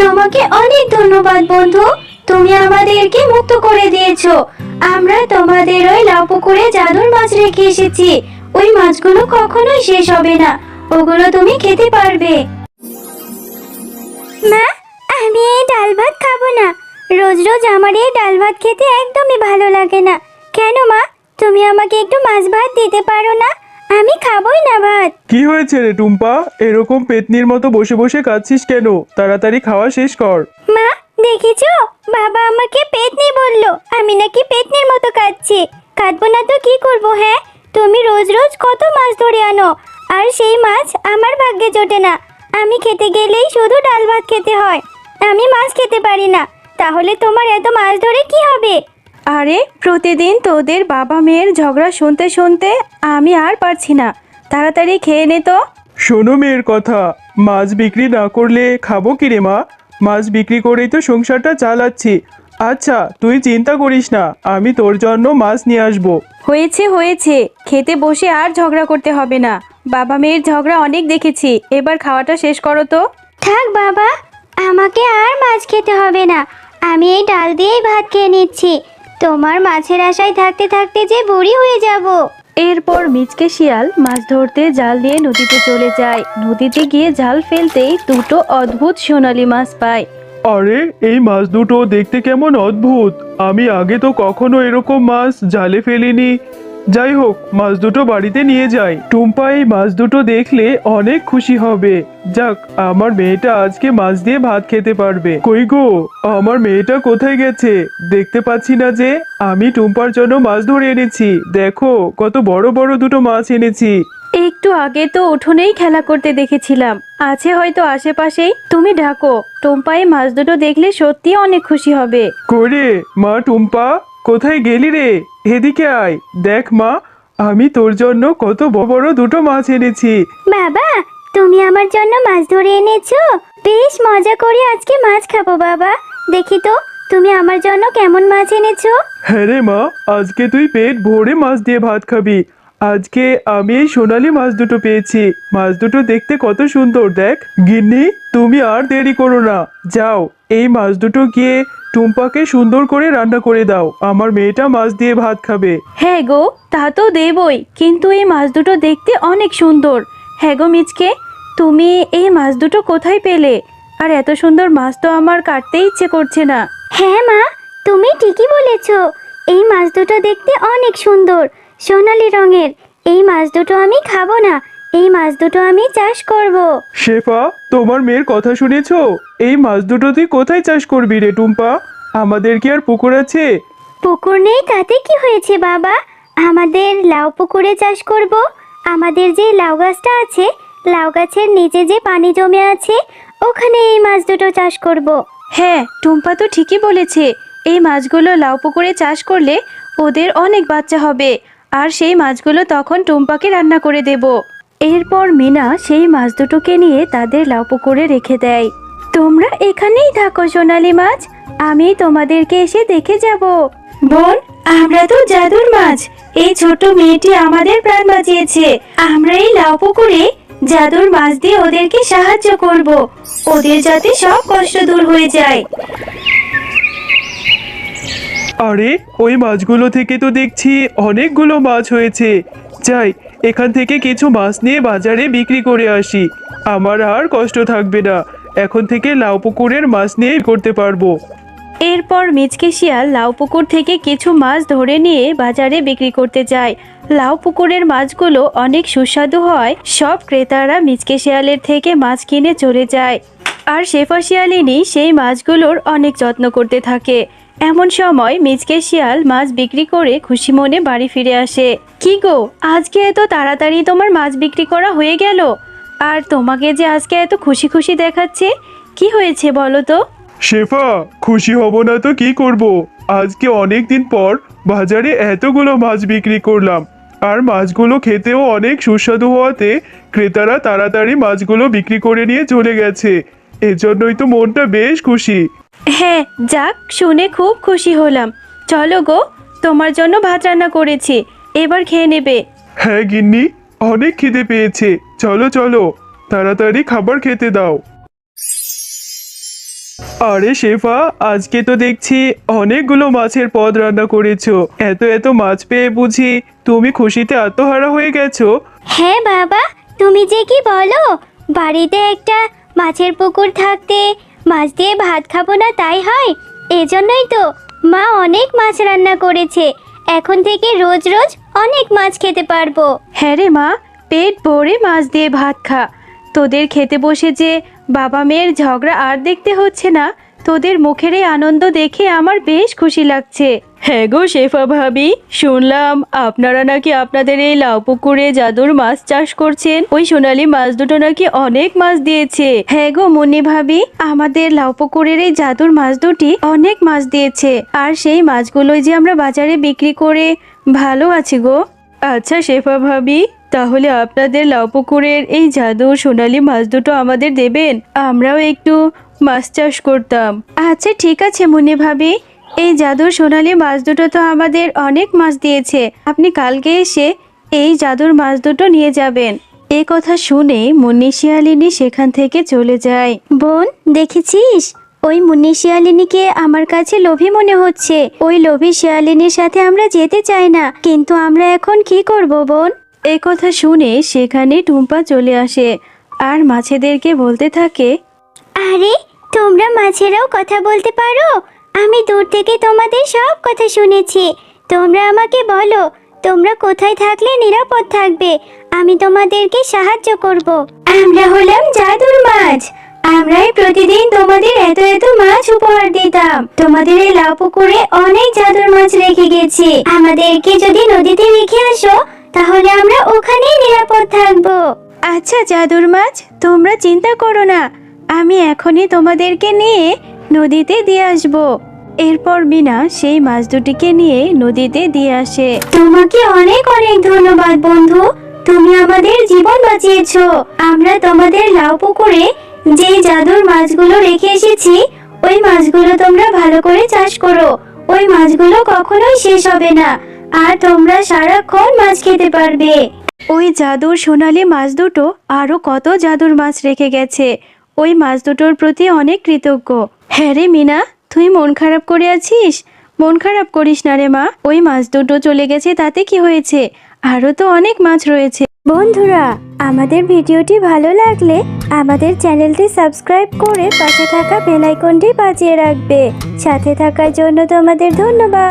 তোমাকে অনেক ধন্যবাদ, বন্ধু। তুমি আমাদেরকে মুক্ত করে দিয়েছ। আমরা তোমাদের ওই লাউ পুকুরে জাদুর মাছ রেখে এসেছি। ওই মাছগুলো কখনোই শেষ হবে না। ওগুলো তুমি খেতে পারবে। মা, আমি এই ডাল ভাত খাব না। রোজ রোজ আমার এই ডাল ভাত খেতে একদমই ভালো লাগে না। কেন মা? তুমি আমাকে একটু মাছ ভাত দিতে পারো না? আমি খাবোই না ভাত। কি হয়েছে রে টুম্পা? এরকম পেতনির মতো বসে বসে কাঁদছিস কেন? তাড়াতাড়ি খাওয়া শেষ কর। মা দেখেছ? বাবা আমাকে পেতনি বলল। আমি নাকি পেতনির মতো কাঁদছি। কাঁদবো না তো কি করব হ্যাঁ? তুমি রোজ রোজ কত মাছ ধরে আনো আর সেই মাছ আমার ভাগ্যে জোটে না। আমি খেতে গেলেই শুধু ডাল ভাত খেতে হয়। আমি মাছ খেতে পারি না। তাহলে তোমার এত মাছ ধরে কি হবে? আরে প্রতিদিন তোদের বাবা মেয়ের ঝগড়া শুনতে শুনতে আমি আর পারছি না। তাড়াতাড়ি খেয়ে নে তো। শোনো মেয়ের কথা মাছ বিক্রি না করলে খাব কি রে মা? মাছ বিক্রি করেই তো সংসারটা চালাচ্ছি। আচ্ছা তুই চিন্তা করিস না আমি তোর জন্য মাছ নিয়ে আসব। হয়েছে হয়েছে খেতে বসে আর ঝগড়া করতে হবে না। বাবা মেয়ের ঝগড়া অনেক দেখেছি এবার খাওয়াটা শেষ করো তো। থাক বাবা আমাকে আর মাছ খেতে হবে না। আমি এই ডাল দিয়েই ভাত খেয়ে নিচ্ছি। তোমার মাছের আশায় থাকতে থাকতে যে বুড়ি হয়ে যাব। এরপর মিচকে শিয়াল মাছ ধরতে জাল দিয়ে নদীতে চলে যায়। নদীতে গিয়ে জাল ফেলতেই দুটো অদ্ভুত সোনালি মাছ পায়। আরে এই মাছ দুটো দেখতে কেমন অদ্ভুত। আমি আগে তো কখনো এরকম মাছ জালে ফেলিনি। যাই হোক মাছ দুটো বাড়িতে নিয়ে যাই। টুম্পা এই মাছ দুটো দেখলে অনেক খুশি হবে। যাক আমার মেয়েটা আজকে মাছ দিয়ে ভাত খেতে পারবে। কই গো আমার মেয়েটা কোথায় গেছে? দেখতে পাচ্ছি না যে আমি টুম্পার জন্য মাছ ধরে এনেছি। দেখো কত বড় বড় দুটো মাছ এনেছি। একটু আগে তো উঠোনেই খেলা করতে দেখেছিলাম। আছে হয়তো আশেপাশেই। তুমি ডাকো টোম্পাই মাছ দুটো দেখলে সত্যি অনেক খুশি হবে। করে মা টুম্পা? কোথায় গেলি রে? এদিকে আয়। দেখ মা আমি তোর জন্য কত বড় বড় দুটো মাছ এনেছি। বাবা তুমি আমার জন্য মাছ ধরে এনেছো? বেশ মজা করে আজকে মাছ খাব বাবা। দেখি তো তুমি আমার জন্য কেমন মাছ এনেছো? হ্যাঁ রে মা আজকে তুই পেট ভরে মাছ দিয়ে ভাত খাবি। আজকে আমি এই সোনালি মাছ দুটো পেয়েছি। মাছ দুটো দেখতে কত সুন্দর দেখ। গিন্নি তুমি আর দেরি করো না। যাও এই মাছ দুটো গিয়ে টুম্পাকে সুন্দর করে রান্না করে দাও। আমার মেয়েটা মাছ দিয়ে ভাত খাবে। হ্যাঁ গো তা তো দেবই। কিন্তু এই মাছ দুটো দেখতে অনেক সুন্দর। হ্যাঁ গো মিচকে তুমি এই মাছ দুটো কোথায় পেলে? আর এত সুন্দর মাছ তো আমার কাটতে ইচ্ছে করছে না। হ্যাঁ মা তুমি ঠিকই বলেছ। এই মাছ দুটো দেখতে অনেক সুন্দর। সোনালি রঙের। এই মাছ দুটো আমি খাব না। এই মাছ দুটো আমি চাষ করব। শেফা তোমার মেয়ের কথা শুনেছ? এই মাছ দুটো তুই কোথায় চাষ করবি রে টুম্পা? আমাদের কি আর পুকুর আছে? পুকুর নেই তাতে কি হয়েছে বাবা? আমাদের লাউ পুকুরে চাষ করব। আমাদের যে লাউ গাছটা আছে লাউ গাছের নিচে যে পানি জমে আছে ওখানে এই মাছ দুটো চাষ করব। হ্যাঁ টুম্পা তো ঠিকই বলেছে। এই মাছগুলো লাউ পুকুরে চাষ করলে ওদের অনেক বাচ্চা হবে। আর সেই মাছগুলো তখন টুম্পাকে রান্না করে দেব। এরপর মিনা সেই মাছ দুটোকে নিয়ে তাদের লাউ পুকুরে রেখে দেয়। তোমরা এখানেই থাকো, সোনালি মাছ। আমি তোমাদেরকে এসে দেখে যাব। বোন, আমরা তো জাদুর মাছ। এই ছোট মেয়েটি আমাদের প্রাণ বাঁচিয়েছে। আমরা এই লাউ পুকুরে জাদুর মাছ দিয়ে ওদেরকে সাহায্য করব। ওদের যাতে সব কষ্ট দূর হয়ে যায়। আরে, ওই মাছগুলো থেকে তো দেখছি অনেকগুলো মাছ হয়েছে। যাই এখান থেকে কিছু মাছ নিয়ে বাজারে বিক্রি করে আসি। আমার আর কষ্ট থাকবে না। এখন থেকে লাউ পুকুরের মাছ নিয়ে করতে পারব। এরপর মিচকে শিয়াল লাউ পুকুর থেকে কিছু মাছ ধরে নিয়ে বাজারে বিক্রি করতে যায়। লাউ পুকুরের মাছগুলো অনেক সুস্বাদু হয়। সব ক্রেতারা মিচকে শিয়ালের থেকে মাছ কিনে চলে যায়। আর শেফা শিয়ালিনী সেই মাছগুলোর অনেক যত্ন করতে থাকে। এমন সময় মিচকে শিয়াল মাছ বিক্রি করে খুশি মনে বাড়ি ফিরে আসে। কি গো আজকে এত তাড়াতাড়ি তোমার মাছ বিক্রি করা হয়ে গেল? আর তোমাকে যে আজকে এত খুশি খুশি দেখাচ্ছে কি হয়েছে বলো তো? শেফা খুশি হব না তো কি করব? আজকে অনেক দিন পর বাজারে এতগুলো মাছ বিক্রি করলাম। আর মাছগুলো খেতেও অনেক সুস্বাদু হওয়াতে ক্রেতারা তাড়াতাড়ি মাছগুলো বিক্রি করে নিয়ে চলে গেছে। এজন্যই তো মনটা বেশ খুশি। হ্যাঁ যাক শুনে খুব খুশি হলাম। চলো গো তোমার জন্য ভাত রান্না করেছি। এবার খেয়ে নেবে। হ্যাঁ গিন্নি অনেক খিদে পেয়েছে। চলো চলো তাড়াতাড়ি খাবার খেতে দাও। আরে শেফা আজকে তো দেখছি অনেকগুলো মাছের পদ রান্না করেছ। এত এত মাছ পেয়ে বুঝি তুমি খুশিতে আত্মহারা হয়ে গেছো। হ্যাঁ বাবা তুমি যে কি বলো? বাড়িতে একটা মাছের পুকুর থাকতে মাছ দিয়ে ভাত খাব না তাই হয়? এজন্যই তো মা অনেক মাছ রান্না করেছে। এখন থেকে রোজ রোজ অনেক মাছ খেতে পারব। হ্যাঁ রে মা পেট ভরে মাছ দিয়ে ভাত খা। তোদের খেতে বসে যে বাবা মেয়ের ঝগড়া আর দেখতে হচ্ছে না তোদের মুখের এই আনন্দ দেখে আমার বেশ খুশি লাগছে। হ্যাঁ গো শেফা ভাবি শুনলাম আপনারা নাকি আপনাদের এই লাউ পুকুরে জাদুর মাছ চাষ করছেন? ওই সোনালী মাছ দুটো নাকি অনেক মাছ দিয়েছে। হ্যাঁ গো মুন্নি ভাবি আমাদের লাউ পুকুরের এই জাদুর মাছ দুটি অনেক মাছ দিয়েছে। আর সেই মাছগুলোই যে আমরা বাজারে বিক্রি করে ভালো আছি গো। আচ্ছা শেফা ভাবি, তাহলে আপনাদের লাউ পুকুরের এই জাদু সোনালি মাছ দুটো আমাদের দেবেন? আমরাও একটু মাছ চাষ করতাম। আচ্ছা ঠিক আছে মুনি ভাবি। এই জাদুর সোনালি মাছ দুটো তো আমাদের অনেক মাছ দিয়েছে। আপনি কালকে এসে এই জাদুর মাছ দুটো নিয়ে যাবেন। এ কথা শুনে মুন্নি শিয়ালিনী সেখান থেকে চলে যায়। বোন, দেখেছিস? ওই মুন্নি শিয়ালিনীকে আমার কাছে লোভী মনে হচ্ছে। ওই লোভী শিয়ালিনীর সাথে আমরা যেতে চাই না। কিন্তু আমরা এখন কি করব বোন? এ কথা শুনে সেখানে টুম্পা চলে আসে। আর মাছেদেরকে বলতে থাকে আরে তোমরা মাছেরাও কথা বলতে পারো? আমি দূর থেকে তোমাদের সব কথা শুনেছি। তোমরা আমাকে বলো তোমরা কোথায় থাকলে নিরাপদ থাকবে? আমি তোমাদেরকে সাহায্য করব। আমরা হলাম জাদুর মাছ। আমরাই প্রতিদিন তোমাদের এত এত মাছ উপহার দিতাম। তোমাদের এই লাউ পুকুরে অনেক জাদুর মাছ রেখে গেছি। আমাদেরকে যদি নদীতে রেখে আসো তাহলে আমরা ওখানেই নিরাপদ থাকব। আচ্ছা জাদুর মাছ তোমরা চিন্তা করো না। আমি এখনই তোমাদেরকে নিয়ে নদীতে দিয়ে আসব। এরপর মিনা সেই মাছ দুটিকে নিয়ে নদীতে দিয়ে আসে। তোমাকে অনেক অনেক ধন্যবাদ বন্ধু। তুমি আমাদের জীবন বাঁচিয়েছো। আমরা তোমাদের লাউ পুকুরে যে জাদুর মাছগুলো রেখে এসেছি, ওই মাছগুলো তোমরা ভালো করে চাষ করো। ওই মাছগুলো কখনোই শেষ হবে না। আর তোমরা সারাক্ষণ মাছ খেতে পারবে। ওই জাদুর সোনালি মাছ দুটো আরও কত জাদুর মাছ রেখে গেছে। ওই মাছ দুটোর প্রতি অনেক কৃতজ্ঞ। হ্যাঁ রে মিনা, তুই মন খারাপ করে আছিস? মন খারাপ করিস না রে মা। ওই মাছ দুটো চলে গেছে তাতে কি হয়েছে? আরও তো অনেক মাছ রয়েছে। বন্ধুরা, আমাদের ভিডিওটি ভালো লাগলে আমাদের চ্যানেলটি সাবস্ক্রাইব করে পাশে থাকা বেলাইকনটি বাজিয়ে রাখবে। সাথে থাকার জন্য তোমাদের ধন্যবাদ।